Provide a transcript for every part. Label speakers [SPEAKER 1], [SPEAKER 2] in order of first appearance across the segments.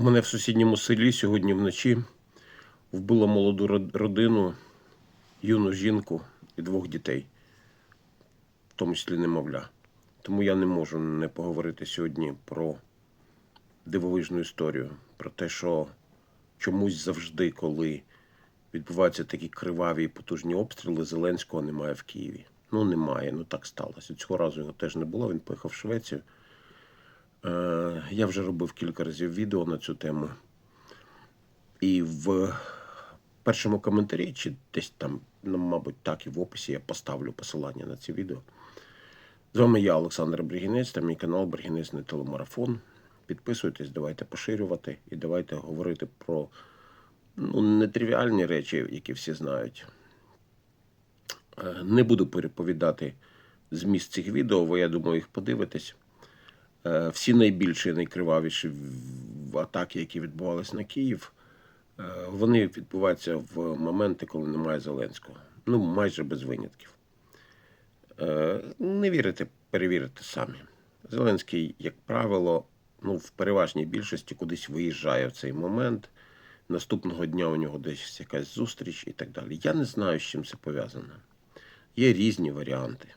[SPEAKER 1] Мене в сусідньому селі сьогодні вночі вбило молоду родину, юну жінку і двох дітей, в тому числі немовля. Тому я не можу не поговорити сьогодні про дивовижну історію, про те, що чомусь завжди, коли відбуваються такі криваві і потужні обстріли, Зеленського немає в Києві. Ну, немає, ну так сталося. Цього разу його теж не було, він поїхав в Швецію. Е, Я вже робив кілька разів відео на цю тему. І в першому коментарі, чи десь там, ну, мабуть, так і в описі я поставлю посилання на це відео. З вами я, Олександр Бригінець, та мій канал Бригінець телемарафон. Підписуйтесь, давайте поширювати і давайте говорити про ну, нетривіальні речі, які всі знають. Е, Не буду переповідати зміст цих відео, бо я думаю, їх подивитесь. Е, Всі найбільші найкривавіші атаки, які відбувалися на Київ, е, вони відбуваються в моменти, коли немає Зеленського. Ну, майже без винятків. Е, Не вірите, перевірите самі. Зеленський, як правило, ну, в переважній більшості кудись виїжджає в цей момент. Наступного дня у нього десь якась зустріч і так далі. Я не знаю, з чим це пов'язано. Є різні варіанти.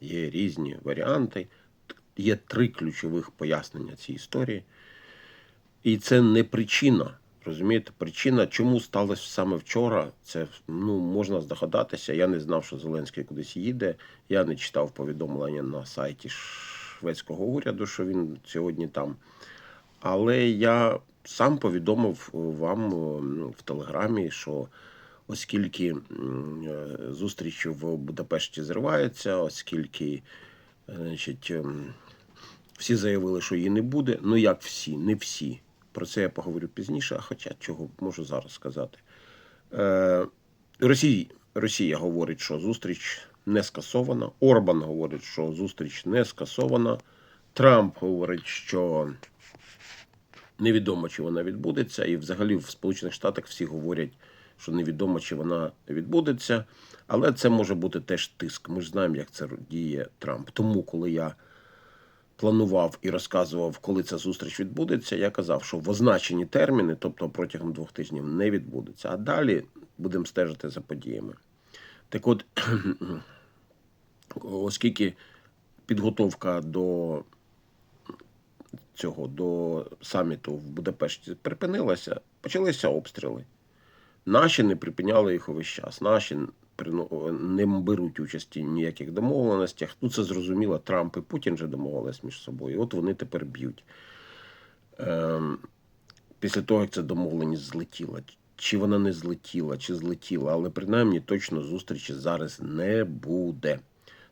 [SPEAKER 1] Є різні варіанти. Є три ключових пояснення цій історії. І це не причина. Розумієте, причина, чому сталося саме вчора, це ну, можна здогадатися. Я не знав, що Зеленський кудись їде. Я не читав повідомлення на сайті шведського уряду, що він сьогодні там. Але я сам повідомив вам ну, в Телеграмі, що оскільки е, зустріч в Будапешті зривається, оскільки е, значить, ем, всі заявили, що її не буде. Ну як всі, не всі. Про це я поговорю пізніше, а хоча чого можу зараз сказати. Е, Росія, Росія говорить, що зустріч не скасована. Орбан говорить, що зустріч не скасована. Трамп говорить, що невідомо, чи вона відбудеться. І взагалі в Сполучених Штатах всі говорять, що невідомо, чи вона відбудеться. Але це може бути теж тиск. Ми ж знаємо, як це діє Трамп. Тому, коли я планував і розказував, коли ця зустріч відбудеться, я казав, що в означені терміни, тобто протягом двох тижнів, не відбудеться. А далі будемо стежити за подіями. Так от, оскільки підготовка до цього до саміту в Будапешті припинилася, почалися обстріли. Наші не припиняли їх увесь час. Наші не беруть участі в ніяких домовленостях. Ну, це зрозуміло, Трамп і Путін вже домовились між собою. От вони тепер б'ють. Ем, після того, як ця домовленість злетіла. Чи вона не злетіла, чи злетіла, але принаймні точно зустрічі зараз не буде.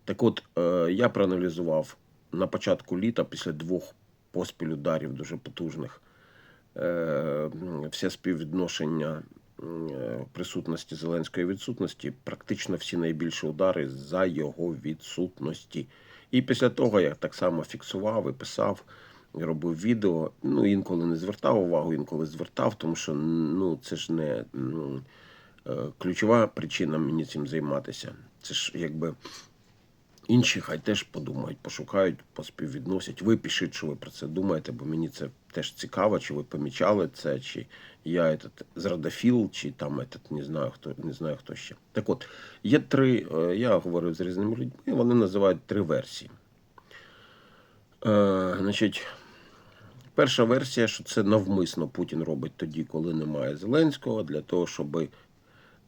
[SPEAKER 1] Так от, е, я проаналізував на початку літа, після двох поспіль ударів дуже потужних, е, все співвідношення присутності Зеленської відсутності, практично всі найбільші удари за його відсутності. І після того я так само фіксував і писав, робив відео. Ну, інколи не звертав увагу, інколи звертав, тому що ну, це ж не ну, е, ключова причина мені цим займатися. Це ж якби інші хай теж подумають, пошукають, поспіввідносять. Ви пишіть, що ви про це думаєте, бо мені це теж цікаво, чи ви помічали це, чи я этот, зрадофіл, чи там этот, не знаю хто не знаю хто ще. Так от, є три, е, я говорю з різними людьми, вони називають три версії. Е, значить, перша версія, що це навмисно Путін робить тоді, коли немає Зеленського, для того, щоб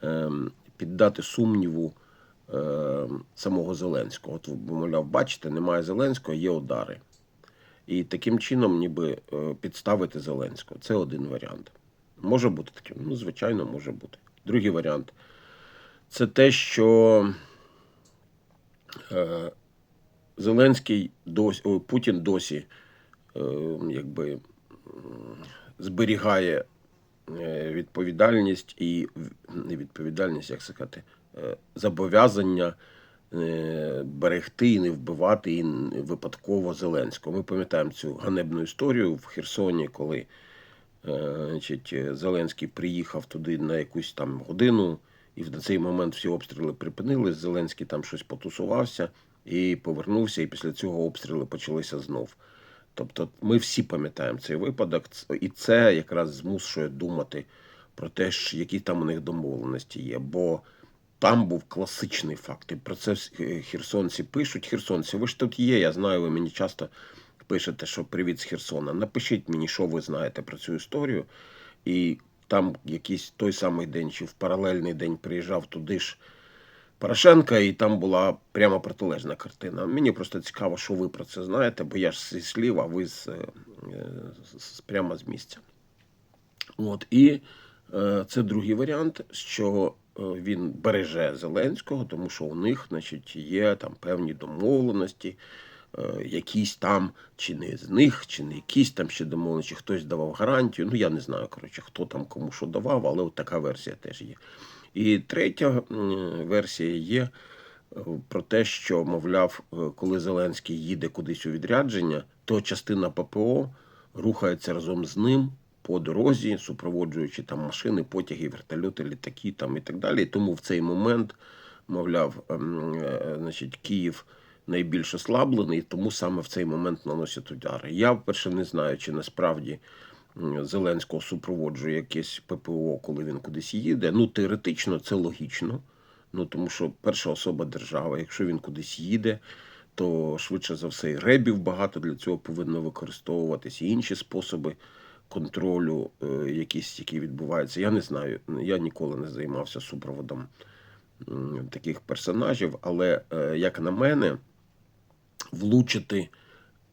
[SPEAKER 1] ем, піддати сумніву е, самого Зеленського. От, мовляв, бачите, немає Зеленського, є удари. І таким чином, ніби е, підставити Зеленського. Це один варіант. Може бути таким? Ну, звичайно, може бути. Другий варіант це те, що е, Зеленський досі, о, Путін досі е, якби зберігає відповідальність і в- не відповідальність, як сказати, зобов'язання е, берегти і не вбивати і випадково Зеленського. Ми пам'ятаємо цю ганебну історію в Херсоні, коли е, значить, е, Зеленський приїхав туди на якусь там годину, і в цей момент всі обстріли припинились. Зеленський там щось потусувався і повернувся, і після цього обстріли почалися знов. Тобто ми всі пам'ятаємо цей випадок, і це якраз змушує думати про те, які там у них домовленості є. Бо там був класичний факт. І про це е, херсонці пишуть. Херсонці, ви ж тут є, я знаю, ви мені часто пишете, що привіт з Херсона. Напишіть мені, що ви знаєте про цю історію. І там якийсь той самий день, чи в паралельний день приїжджав туди ж Порошенка, і там була прямо протилежна картина. Мені просто цікаво, що ви про це знаєте, бо я ж зі слів, а ви з, е, з, прямо з місця. От, і е, це другий варіант, що він береже Зеленського, тому що у них значить, є там певні домовленості, е, якісь там, чи не з них, чи не якісь там ще домовленості, хтось давав гарантію. Ну, я не знаю, коротше, хто там кому що давав, але от така версія теж є. І третя версія є е, про те, що, мовляв, е, коли Зеленський їде кудись у відрядження, то частина ППО рухається разом з ним по дорозі, супроводжуючи там машини, потяги, вертольоти, літаки там і так далі. Тому в цей момент, мовляв, ем, е, значить, Київ найбільш ослаблений, тому саме в цей момент наносять удари. Я вперше не знаю, чи насправді Зеленського супроводжує якесь ППО, коли він кудись їде. Ну, теоретично це логічно. Ну тому що перша особа держави, якщо він кудись їде, то швидше за все ребів багато для цього повинно використовуватись, і інші способи контролю, е, якісь, які відбуваються. Я не знаю. Я ніколи не займався супроводом таких персонажів, але е, як на мене, влучити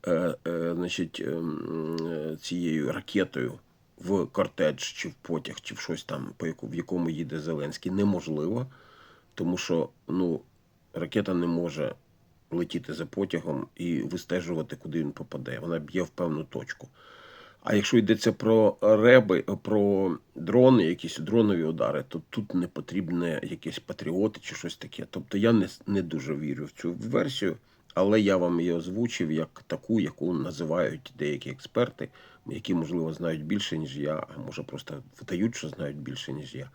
[SPEAKER 1] е, значить, ем, цією ракетою в кортедж чи в потяг, чи в щось там, в якому їде Зеленський, неможливо, тому що ну, ракета не може летіти за потягом і вистежувати, куди він попаде. Вона б'є в певну точку. А якщо йдеться про реби, про дрони, якісь дронові удари, то тут не потрібне якісь патріоти чи щось таке. Тобто я не, не дуже вірю в цю версію, але я вам її озвучив як таку, яку називають деякі експерти, які, можливо, знають більше, ніж я, а може просто вдають, що знають більше, ніж я.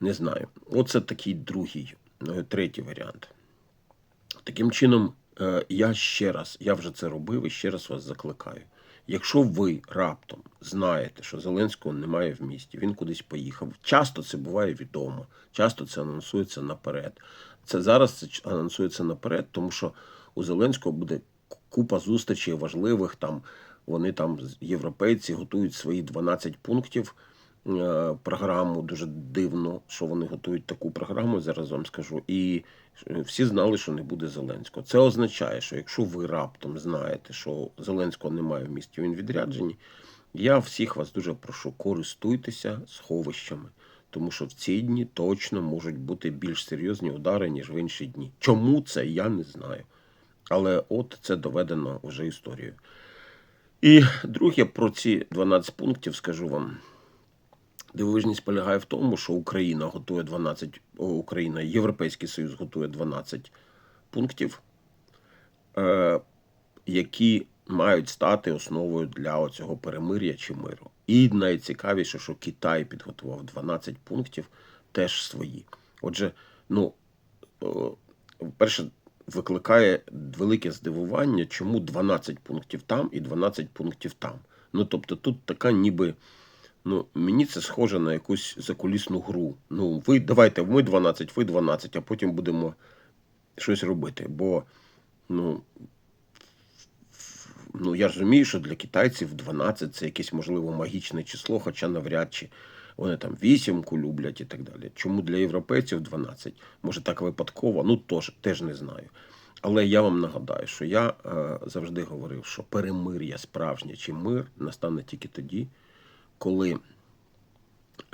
[SPEAKER 1] Не знаю. Оце такий другий, е, третій варіант. Таким чином, е, я ще раз, я вже це робив і ще раз вас закликаю. Якщо ви раптом знаєте, що Зеленського немає в місті, він кудись поїхав. Часто це буває відомо, часто це анонсується наперед. Це зараз це анонсується наперед, тому що у Зеленського буде купа зустрічей важливих. Там вони там європейці готують свої 12 пунктів. Е, Програму дуже дивно, що вони готують таку програму. Зараз вам скажу. І е, всі знали, що не буде Зеленського. Це означає, що якщо ви раптом знаєте, що Зеленського немає в місті, він відряджені. Я всіх вас дуже прошу, користуйтеся сховищами, тому що в ці дні точно можуть бути більш серйозні удари, ніж в інші дні. Чому це, я не знаю. Але от це доведено вже історією. І друге, про ці 12 пунктів скажу вам. Дивовижність полягає в тому, що Україна готує 12, о, Україна, Європейський Союз готує 12 пунктів, е, які мають стати основою для цього перемир'я чи миру. І найцікавіше, що Китай підготував 12 пунктів теж свої. Отже, ну, перше, викликає велике здивування, чому 12 пунктів там і 12 пунктів там. Ну, тобто, тут така ніби. Ну, мені це схоже на якусь закулісну гру. Ну, ви давайте, ми 12, ви 12, а потім будемо щось робити. Бо, ну, ну я розумію, що для китайців 12 це якесь, можливо, магічне число, хоча навряд чи вони там вісімку люблять і так далі. Чому для європейців 12? Може так випадково? Ну, тож, теж не знаю. Але я вам нагадаю, що я е, завжди говорив, що перемир'я справжнє чи мир настане тільки тоді, коли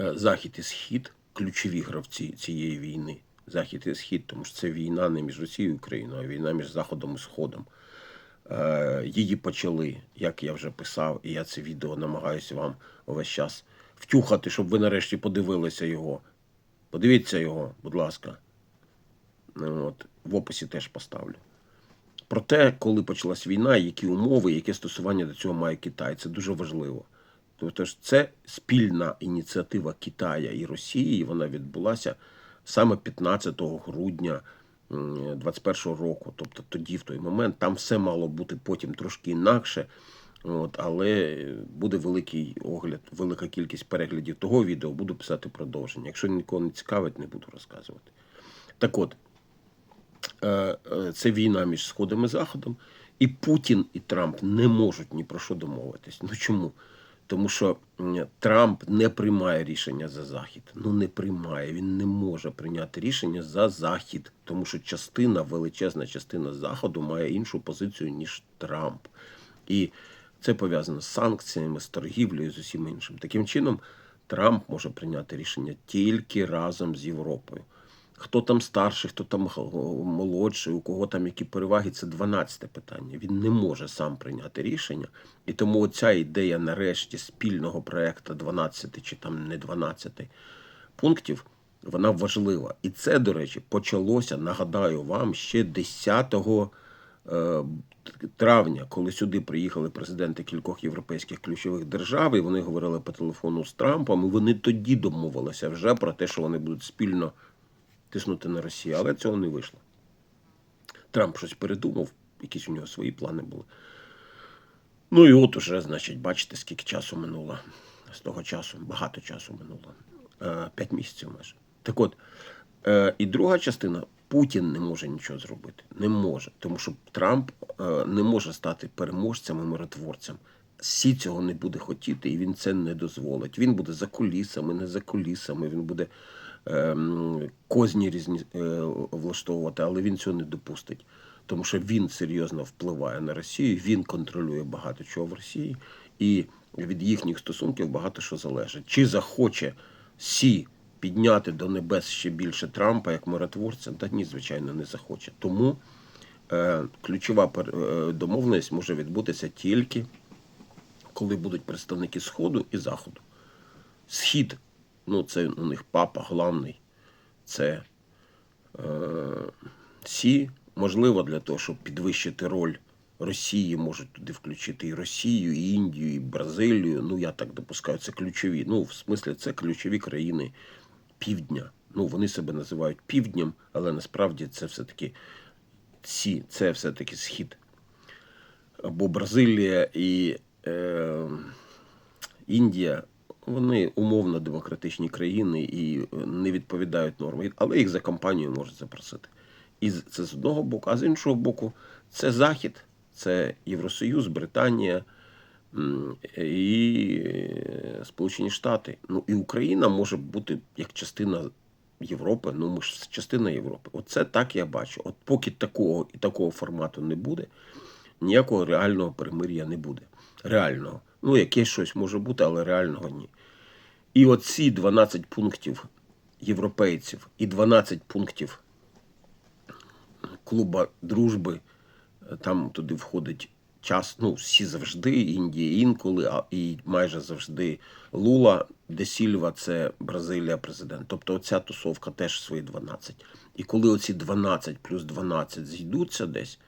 [SPEAKER 1] е, Захід і Схід ключові гравці цієї війни. Захід і Схід, тому що це війна не між Росією і Україною, а війна між Заходом і Сходом. Е, Її почали, як я вже писав, і я це відео намагаюся вам увесь час втюхати, щоб ви нарешті подивилися його. Подивіться його, будь ласка. Ну, От, в описі теж поставлю. Про те, коли почалась війна, які умови, яке стосування до цього має Китай, це дуже важливо. Тобто ж це спільна ініціатива Китая і Росії, і вона відбулася саме 15 грудня 2021 року. Тобто тоді, в той момент, там все мало бути потім трошки інакше. От, але буде великий огляд, велика кількість переглядів того відео, буду писати продовження. Якщо нікого не цікавить, не буду розказувати. Так от, е, е, це війна між Сходом і Заходом, і Путін і Трамп не можуть ні про що домовитись. Ну чому? Тому що Трамп не приймає рішення за Захід. Ну не приймає. Він не може прийняти рішення за Захід, тому що частина, величезна частина Заходу має іншу позицію, ніж Трамп. І це пов'язано з санкціями, з торгівлею, з усім іншим. Таким чином, Трамп може прийняти рішення тільки разом з Європою. Хто там старший, хто там молодший, у кого там які переваги, це 12 питання. Він не може сам прийняти рішення. І тому оця ідея нарешті спільного проекту 12 чи там не 12 пунктів, вона важлива. І це, до речі, почалося, нагадаю вам, ще 10 е, травня, коли сюди приїхали президенти кількох європейських ключових держав, і вони говорили по телефону з Трампом, і вони тоді домовилися вже про те, що вони будуть спільно тиснути на Росію, але цього не вийшло. Трамп щось передумав, якісь у нього свої плани були. Ну і от уже, значить, бачите, скільки часу минуло. З того часу, багато часу минуло. Е, П'ять місяців майже. Так от, е, і друга частина Путін не може нічого зробити. Не може. Тому що Трамп е, не може стати переможцем і миротворцем. Сі цього не буде хотіти, і він це не дозволить. Він буде за кулісами, не за кулісами, він буде козні різні е, влаштовувати, але він цього не допустить. Тому що він серйозно впливає на Росію, він контролює багато чого в Росії, і від їхніх стосунків багато що залежить. Чи захоче Сі підняти до небес ще більше Трампа як миротворця? Та ні, звичайно, не захоче. Тому е, ключова е, домовленість може відбутися тільки коли будуть представники Сходу і Заходу. Схід, ну це у них папа главний, це е, Сі, можливо, для того, щоб підвищити роль Росії, можуть туди включити і Росію, і Індію, і Бразилію. Ну, я так допускаю, це ключові. Ну, в смислі, це ключові країни півдня. Ну, вони себе називають півднем, але насправді це все-таки Сі, це все-таки схід. Бо Бразилія і е, Індія, вони умовно демократичні країни і е, не відповідають нормам, але їх за компанію можуть запросити. І це з одного боку, а з іншого боку, це Захід, це Євросоюз, Британія і е, Сполучені Штати. Ну і Україна може бути як частина Європи. Ну, ми ж частина Європи. Оце так я бачу. От поки такого і такого формату не буде, ніякого реального перемир'я не буде. Реального. Ну, якесь щось може бути, але реального ні. І оці 12 пунктів європейців і 12 пунктів клуба дружби, е, там туди входить час, ну, всі завжди, Індія інколи, а і майже завжди Лула, де Сільва це Бразилія, президент. Тобто оця тусовка теж свої 12. І коли оці 12 плюс 12 зійдуться десь,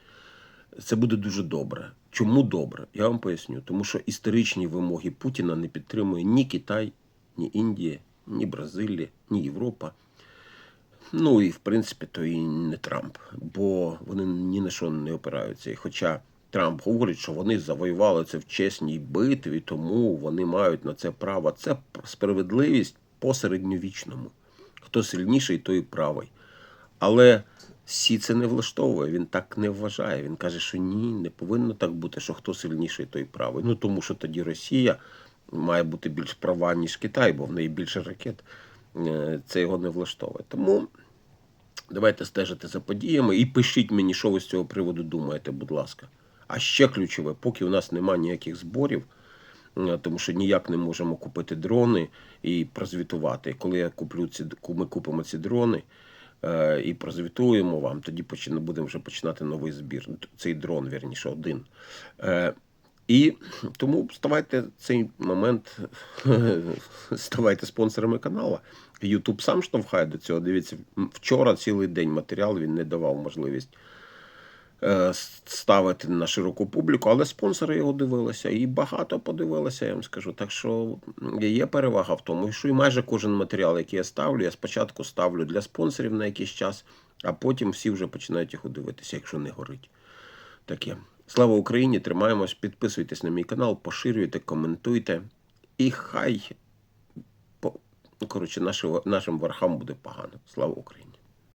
[SPEAKER 1] це буде дуже добре. Чому добре? Я вам поясню. Тому що історичні вимоги Путіна не підтримує ні Китай, ні Індія, ні Бразилія, ні Європа. Ну і в принципі то і не Трамп, бо вони ні на що не опираються. І хоча Трамп говорить, що вони завоювали це в чесній битві, тому вони мають на це право. Це справедливість по середньовічному. Хто сильніший, той правий. Але Сі це не влаштовує, він так не вважає. Він каже, що ні, не повинно так бути, що хто сильніший, той правий. Ну тому що тоді Росія має бути більш права, ніж Китай, бо в неї більше ракет. Е, Це його не влаштовує. Тому давайте стежити за подіями і пишіть мені, що ви з цього приводу думаєте, будь ласка. А ще ключове, поки у нас немає ніяких зборів, е, тому що ніяк не можемо купити дрони і прозвітувати. Коли я куплю ці ми купимо ці дрони і прозвітуємо вам, тоді будемо вже починати новий збір. Цей дрон, вірніше, один. Е, І тому ставайте цей момент, ставайте спонсорами каналу. Ютуб сам штовхає до цього. Дивіться, вчора цілий день матеріал він не давав можливість е, ставити на широку публіку, але спонсори його дивилися і багато подивилися, я вам скажу. Так що є перевага в тому, що і майже кожен матеріал, який я ставлю, я спочатку ставлю для спонсорів на якийсь час, а потім всі вже починають його дивитися, якщо не горить. Таке. Слава Україні! Тримаємось, підписуйтесь на мій канал, поширюйте, коментуйте. І хай коротше, нашим верхам буде погано. Слава Україні!